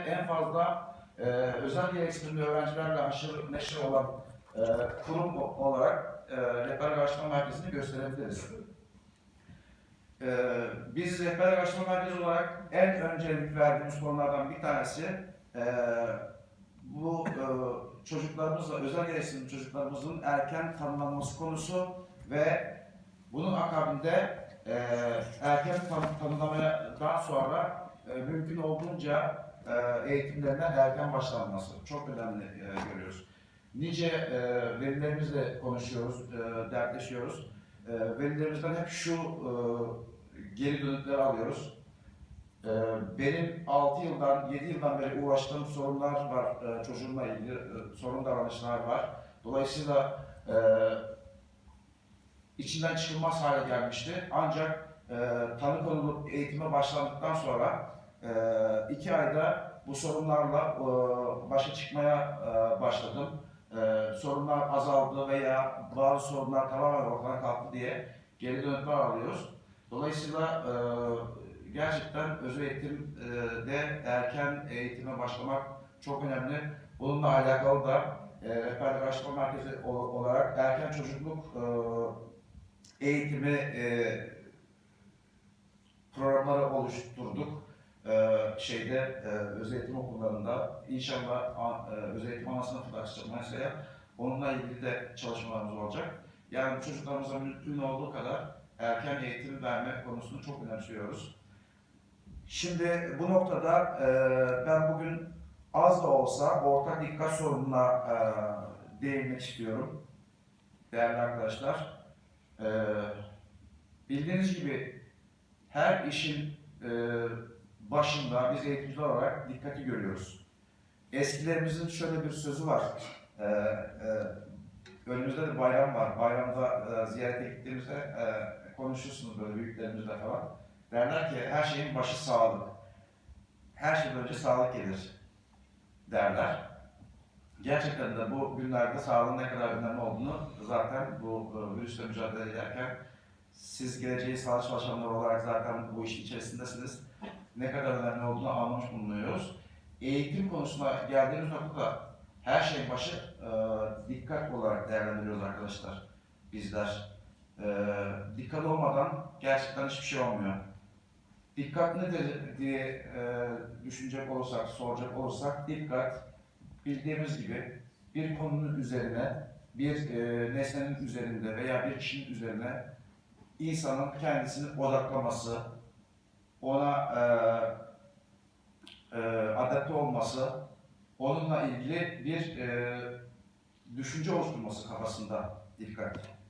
en fazla e, özel gereksinimli öğrencilerle haşır neşir olan e, kurum olarak e, Rehber Araştırma Merkezi'ni gösterebiliriz. E, biz Rehber Araştırma Merkezi olarak en öncelik verdiğimiz konulardan bir tanesi e, bu e, çocuklarımızla, özel gereksinimli çocuklarımızın erken tanımlanması konusu ve bunun akabinde e, erken tanı- tanımlamadan sonra e, mümkün olduğunca eğitimlerine erken başlanması çok önemli e, görüyoruz. Nice e, velilerimizle konuşuyoruz, e, dertleşiyoruz. Velilerimizden hep şu geri dönütleri alıyoruz. Benim 6 yıldan, 7 yıldan beri uğraştığım sorunlar var, çocuğumla ilgili sorun davranışlar var. Dolayısıyla içinden çıkılmaz hale gelmişti. Ancak tanı konulup eğitime başlandıktan sonra iki ayda bu sorunlarla e, başa çıkmaya e, başladım. E, sorunlar azaldı veya bazı sorunlar tamamen ortadan kalktı diye geri dönütler alıyoruz. Dolayısıyla gerçekten özel eğitimde erken eğitime başlamak çok önemli. Bununla alakalı da e, Rehberlik Araştırma Merkezi olarak erken çocukluk eğitimi şeyde e, özel eğitim okullarında inşallah a- e, özel eğitim ana sınıfı da açacak mesela. Onunla ilgili de çalışmalarımız olacak. Yani çocuklarımıza mümkün olduğu kadar erken eğitim verme konusunu çok önemsiyoruz. Şimdi bu noktada e, ben bugün az da olsa ortak dikkat sorununa e, değinmek istiyorum. Değerli arkadaşlar, e, bildiğiniz gibi her işin e, başında biz eğitimciler olarak dikkati görüyoruz. Eskilerimizin şöyle bir sözü var. E, e, önümüzde de bayram var. Bayramda e, ziyarete gittiğimizde e, konuşursunuz böyle büyüklerimizle falan. Derler ki her şeyin başı sağlık. Her şeyden önce sağlık gelir derler. Gerçekten de bu günlerde sağlığın ne kadar önemli olduğunu zaten bu e, virüsle mücadele ederken siz geleceği sağlık çalışanları olarak zaten bu işin içerisindesiniz. Ne kadar önemli olduğunu anlamış bulunuyoruz. Eğitim konusuna geldiğimiz noktada her şeyin başı e, dikkat olarak değerlendiriyoruz arkadaşlar bizler. E, dikkat olmadan gerçekten hiçbir şey olmuyor. Dikkat nedir diye e, düşünecek olursak, soracak olursak dikkat bildiğimiz gibi bir konunun üzerine, bir e, nesnenin üzerinde veya bir kişinin üzerine insanın kendisini odaklaması, ona e, e, adapte olması, onunla ilgili bir e, düşünce oluşturması kafasında dikkat.